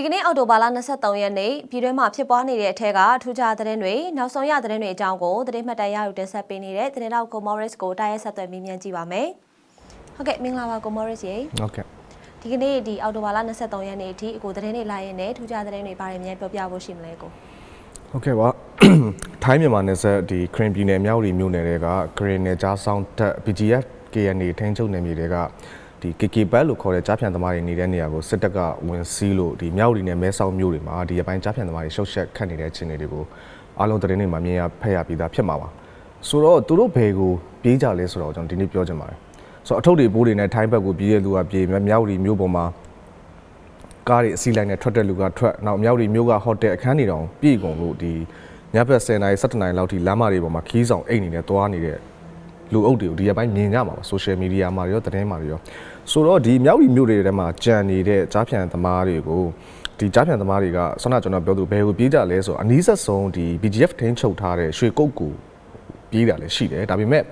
ဒီကနေ့အောက်တိုဘာလ23ရက်နေ့ပြည်တွင်းမှာဖြစ်ပွားနေတဲ့အထက်ကထူးခြားသတင်းတွေနောက်ဆုံးရသတင်းတွေအကြောင်းကိုသတင်းမှတ်တမ်းရယူတင်ဆက်ပေးနေတဲ့သတင်းတောက်ကိုမော်ရစ်ကိုတားရဲဆက်သွယ်မေးမြန်းကြည့်ပါမယ်။ဟုတ်ကဲ့မင်္ဂလာပါကိုမော်ရစ်ရေဟုတ်ကဲ့ဒီကနေ့ဒီအောက်တိုဘာလ23ရက်နေ့အထိအကိုသတင်းတွေလာရင်လည်းထူးခြားသတင်းတွေဘာတွေများပြောပြဖို့ရှိမလဲကိုဟုတ်ကဲ့ပါထိုင်းမြန်မာနယ်စပ်ဒီခရင်ပြည်နယ်မြောက်ရီမြို့နယ်တွေကဂရင်းနယ်ကြားဆောင်တက် BGF KNA ထိန်းချုပ်နယ်မြေတွေက ဒီ KK ဘတ်လို့ခေါ်တဲ့ကြားဖြန်သမားတွေနေတဲ့နေရာကိုစစ်တပ်ကဝင်စီးလို့ဒီမြောက်ရီနယ်မဲဆောက်မြို့တွေမှာဒီရပိုင်းကြားဖြန်သမားတွေရှုပ်ရှက်ခတ်နေတဲ့အခြေအနေတွေကိုအားလုံးသတင်းတွေမှာမြင်ရဖက်ရပြီးသားဖြစ်မှာပါဆိုတော့သူတို့ဘယ်ကိုပြေးကြလဲဆိုတော့ကျွန်တော်ဒီနေ့ပြောချင်ပါတယ်ဆိုတော့အထုပ်တွေပိုးတွေနဲ့ထိုင်းဘက်ကိုပြေးရတဲ့လူကပြေးမြောက်ရီမြို့ပေါ်မှာကားတွေအစီလိုက်နဲ့ထွက်တဲ့လူကထွက်နောက်မြောက်ဒီမြို့ကဟိုတယ်အခန်းတွေတောင်ပြည်ကုန်လို့ဒီညဘက်10နာရီ17နာရီလောက်ထိလမ်းမတွေပေါ်မှာခီးဆောင်အိတ်နေနဲ့သွားနေတဲ့ လူအုပ်တွေကိုဒီရက်ပိုင်းမြင်ကြမှာပါဆိုရှယ်မီဒီယာမှာရောသတင်းမှာရောဆိုတော့ဒီမြောက်ဒီမြို့တွေထဲမှာကြံနေတဲ့ကြားဖြန်သမားတွေကိုဒီကြားဖြန်သမားတွေကဆောနာကျွန်တော်ပြောသူဘယ်ကိုပြေးကြလဲဆိုတော့အနီးဆက်ဆုံးဒီ BGF ထင်းချုပ်ထားတဲ့ရွှေကုတ်ကူပြေးတာလည်းရှိတယ်ဒါပေမဲ့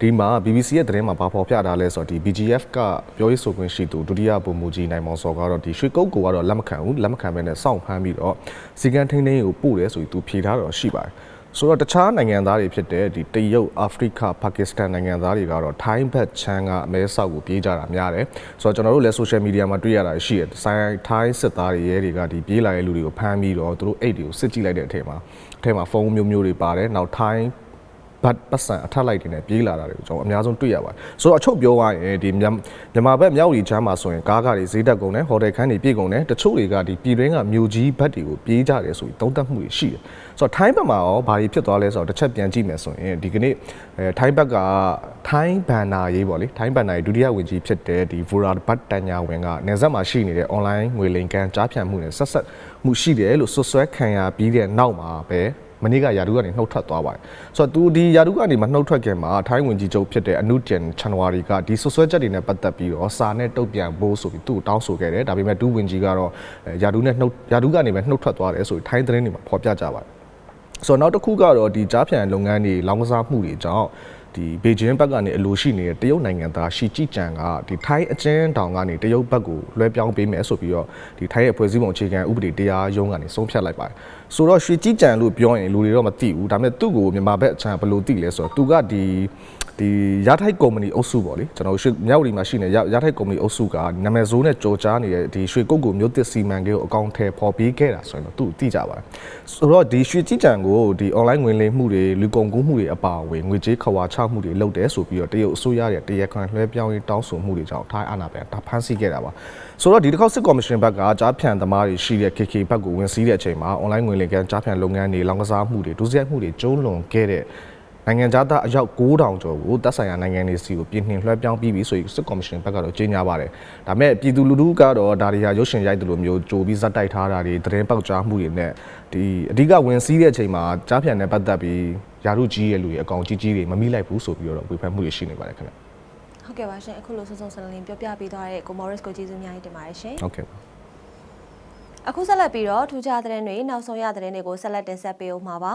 ဒီမှာ BBC ရဲ့သတင်းမှာဘာဖော်ပြထားလဲဆိုတော့ဒီ BGF ကပြောရေးဆိုခွင့်ရှိသူဒုတိယဗိုလ်မှူးကြီးနိုင်မောင်စောကတော့ဒီရွှေကုတ်ကူကတော့လက်မခံဘူးလက်မခံဘဲနဲ့စောင့်ဖမ်းပြီးတော့စီကံထိန်းသိမ်းကိုပို့တယ်ဆိုပြီးသူဖြေထားတော့ရှိပါတယ် ဆိုတော့တခြားနိုင်ငံသားတွေဖြစ်တဲ့ဒီတရုတ်အာဖရိကပါကစ္စတန်နိုင်ငံသားတွေကတော့ထိုင်းဘက်ချမ်းကအမဲဆောက်ကိုပြေးကြတာများတယ်ဆိုတော့ကျွန်တော်တို့လည်း social media မှာတွေ့ရတာရှိတယ်ဆိုင်ထိုင်းစစ်သားတွေရဲတွေကဒီပြေးလာတဲ့လူတွေကိုဖမ်းပြီးတော့သူတို့အိတ်တွေကိုစစ်ကြည့်လိုက်တဲ့အထက်မှာအထက်မှာဖုန်းမျိုးမျိုးတွေပါတယ်နောက်ထိုင်းဘတ် ပတ်စံအထက်လိုက်တွေနဲ့ပြေးလာတာတွေကိုကျွန်တော်အများဆုံးတွေ့ရပါတယ်ဆိုတော့အချုပ်ပြောရရင်ဒီမြမြန်မာဘက်မြောက်ရီချမ်းမှာဆိုရင်ကားကားတွေဈေးတက်ကုန်တယ်ဟိုတယ်ခန်းတွေပြည့်ကုန်တယ်တချို့တွေကဒီပြည်တွင်းကမြို့ကြီးဘက်တွေကိုပြေးကြတယ်ဆိုပြီးသုံးသပ်မှုတွေရှိတယ်ဆိုတော့ထိုင်းဘက်မှာရောဘာတွေဖြစ်သွားလဲဆိုတော့တစ်ချက်ပြန်ကြည့်မယ်ဆိုရင်ဒီကနေ့အဲထိုင်းဘက်ကထိုင်းဘန်နာရေးပေါ့လေထိုင်းဘန်နာရေးဒုတိယဝန်ကြီးဖြစ်တဲ့ဒီဗူရာဘတ်တညာဝင်ကနေဆက်မှာရှိနေတဲ့ online ငွေလိမ်ကန်ကြားဖြတ်မှုနဲ့ဆက်ဆက်မှုရှိတယ်လို့ဆွဆွဲခံရပြီးတဲ့နောက်မှာပဲ မနေ့ကယာဒူကနေနှုတ်ထွက်သွားပါတယ်ဆိုတော့သူဒီယာဒူကနေမနှုတ်ထွက်ခင်မှာထိုင်းဝင်ကြီးချုပ်ဖြစ်တဲ့အနုတန်ချန်နဝါရီကဒီဆွဆွဲချက်တွေနဲ့ပတ်သက်ပြီးတော့စာနဲ့တုတ်ပြန်ဖို့ဆိုပြီးသူ့ကိုတောင်းဆိုခဲ့တယ်ဒါပေမဲ့ဒူးဝင်ကြီးကတော့ယာဒူနဲ့နှုတ်ယာဒူကနေပဲနှုတ်ထွက်သွားတယ်ဆိုပြီးထိုင်းသတင်းတွေမှာဖော်ပြကြပါတယ် ဆိုတော့နောက်တစ်ခုကတော့ဒီကြားဖြန်လုပ်ငန်းတွေလောင်းကစားမှုတွေကြောင့်ဒီဘေဂျင်းဘက်ကနေအလိုရှိနေတဲ့တရုတ်နိုင်ငံသားရှီကြည်ကျန်ကဒီထိုင်းအကျဉ်းတောင်ကနေတရုတ်ဘက်ကိုလွှဲပြောင်းပေးမယ်ဆိုပြီးတော့ဒီထိုင်းရဲ့ဖွဲ့စည်းပုံအခြေခံဥပဒေတရားရုံးကနေဆုံးဖြတ်လိုက်ပါတယ်ဆိုတော့ရွှေကြည်ကျန်လို့ပြောရင်လူတွေတော့မသိဘူးဒါပေမဲ့သူ့ကိုမြန်မာဘက်အချမ်းဘယ်လိုသိလဲဆိုတော့သူကဒီ ဒီရထိုက်ကုမ္ပဏီအုပ်စုပေါ့လေကျွန်တော်ရွှေမြောက်ဒီမှာရှိနေရရထိုက်ကုမ္ပဏီအုပ်စုကနာမည်ဆိုးနဲ့ကြော်ကြားနေတဲ့ဒီရွှေကုတ်ကိုမျိုးသစ်စီမံကိန်းကိုအကောင့်ထဲပေါ်ပေးခဲ့တာဆိုရင်တော့သူသိကြပါတယ်ဆိုတော့ဒီရွှေကြည်ကျန်ကိုဒီ online ငွေလိမ်မှုတွေလူကုန်ကူးမှုတွေအပါအဝင်ငွေကြေးခွာချမှုတွေလုပ်တယ်ဆိုပြီးတော့တရုတ်အစိုးရရဲ့တရားခံလွှဲပြောင်းရေးတောင်းဆိုမှုတွေကြောင့်ထိုင်းအာဏာပိုင်ဒါဖမ်းဆီးခဲ့တာပါဆိုတော့ဒီတစ်ခေါက်စစ်ကော်မရှင်ဘက်ကကြားဖြန်သမားတွေရှိတဲ့ KK ဘက်ကိုဝင်စည်းတဲ့အချိန်မှာ online ငွေလိမ်ကန်ကြားဖြန်လုပ်ငန်းတွေလောင်ကစားမှုတွေဒုစရိုက်မှုတွေကျုံးလွန်ခဲ့တဲ့ နိုင်ငံသားအယောက်9000ကျော်ကိုတပ်ဆိုင်ရာနိုင်ငံတွေစီကိုပြင်နှင်လွှဲပြောင်းပြီးပြီဆိုပြီးစစ်ကော်မရှင်ဘက်ကတော့ကြေညာပါတယ်။ဒါပေမဲ့ပြည်သူလူထုကတော့ဒါတွေဟာရုပ်ရှင်ရိုက်တယ်လို့မျိုးကြိုပြီးဇက်တိုက်ထားတာတွေသတင်းပေါက်ကြားမှုတွေနဲ့ဒီအဓိကဝင်စည်းတဲ့အချိန်မှာကြားဖြန်နဲ့ပတ်သက်ပြီးယာရုကြီးရဲ့လူတွေအကောင်ကြီးကြီးတွေမမိလိုက်ဘူးဆိုပြီးတော့ဝေဖန်မှုတွေရှိနေပါတယ်ခင်ဗျဟုတ်ကဲ့ပါရှင်အခုလိုစုံစုံစလင်းပြောပြပေးသွားတဲ့ကိုမော်ရစ်ကိုကျေးဇူးအများကြီးတင်ပါတယ်ရှင်။ဟုတ်ကဲ့ပါအခုဆက်လက်ပြီးတော့ထူးခြားသတင်းတွေနောက်ဆုံးရသတင်းတွေကိုဆက်လက်တင်ဆက်ပေးအောင်မှာပါ